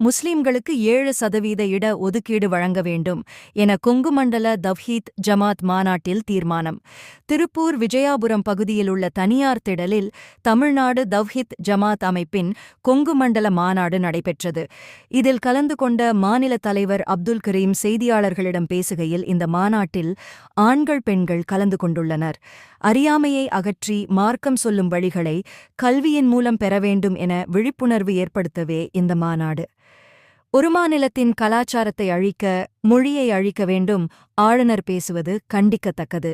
முஸ்லிம்களுக்கு ஏழு சதவீத இட ஒதுக்கீடு வழங்க வேண்டும் என கொங்குமண்டல தவ்ஹீத் ஜமாத் மாநாட்டில் தீர்மானம். திருப்பூர் விஜயாபுரம் பகுதியில் உள்ள தனியார் திடலில் தமிழ்நாடு தவ்ஹீத் ஜமாத் அமைப்பின் கொங்குமண்டல மாநாடு நடைபெற்றது. இதில் கலந்து கொண்ட மாநில தலைவர் அப்துல் கரீம் செய்தியாளர்களிடம் பேசுகையில் இந்த மாநாட்டில் ஆண்கள் பெண்கள் கலந்து கொண்டுள்ளனர். அறியாமையை அகற்றி மார்க்கம் சொல்லும் வழிகளை கல்வியின் மூலம் பெற வேண்டும் என விழிப்புணர்வு ஏற்படுத்தவே இந்த மாநாடு. ஒரு மாநிலத்தின் கலாச்சாரத்தை அழிக்க மொழியை அழிக்க வேண்டும் ஆளுநர் பேசுவது கண்டிக்கத்தக்கது.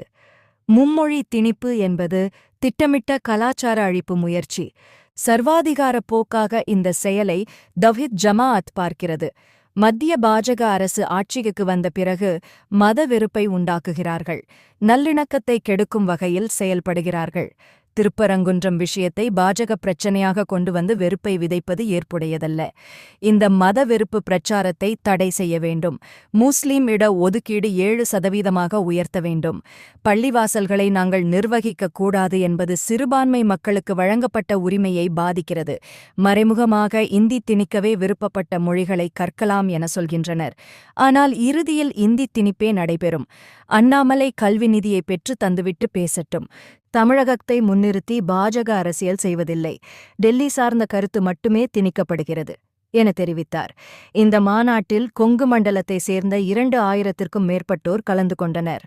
மும்மொழி திணிப்பு என்பது திட்டமிட்ட கலாச்சார அழிப்பு முயற்சி. சர்வாதிகார போக்காக இந்த செயலை தவ்ஹித் ஜமாஅத் பார்க்கிறது. மத்திய பாஜக அரசு ஆட்சிக்கு வந்த பிறகு மத வெறுப்பை உண்டாக்குகிறார்கள். நல்லிணக்கத்தை கெடுக்கும் வகையில் செயல்படுகிறார்கள். திருப்பரங்குன்றம் விஷயத்தை பாஜக பிரச்சனையாக கொண்டு வந்து வெறுப்பை விதைப்பது ஏற்புடையதல்ல. இந்த மத வெறுப்பு பிரச்சாரத்தை தடை செய்ய வேண்டும். முஸ்லீம் இட ஒதுக்கீடு ஏழு சதவீதமாக உயர்த்த வேண்டும். பள்ளிவாசல்களை நாங்கள் நிர்வகிக்க கூடாது என்பது சிறுபான்மை மக்களுக்கு வழங்கப்பட்ட உரிமையை பாதிக்கிறது. மறைமுகமாக இந்தி திணிக்கவே விருப்பப்பட்ட மொழிகளை கற்கலாம் என சொல்கின்றனர். ஆனால் இறுதியில் இந்தி திணிப்பே நடைபெறும். அண்ணாமலை கல்வி நிதியை பெற்று தந்துவிட்டு பேசட்டும். தமிழகத்தை முன்னிறுத்தி பாஜக அரசியல் செய்வதில்லை. டெல்லி சார்ந்த கருத்து மட்டுமே திணிக்கப்படுகிறது என தெரிவித்தார். இந்த மாநாட்டில் கொங்கு மண்டலத்தை சேர்ந்த இரண்டு ஆயிரத்திற்கும் மேற்பட்டோர் கலந்து கொண்டனர்.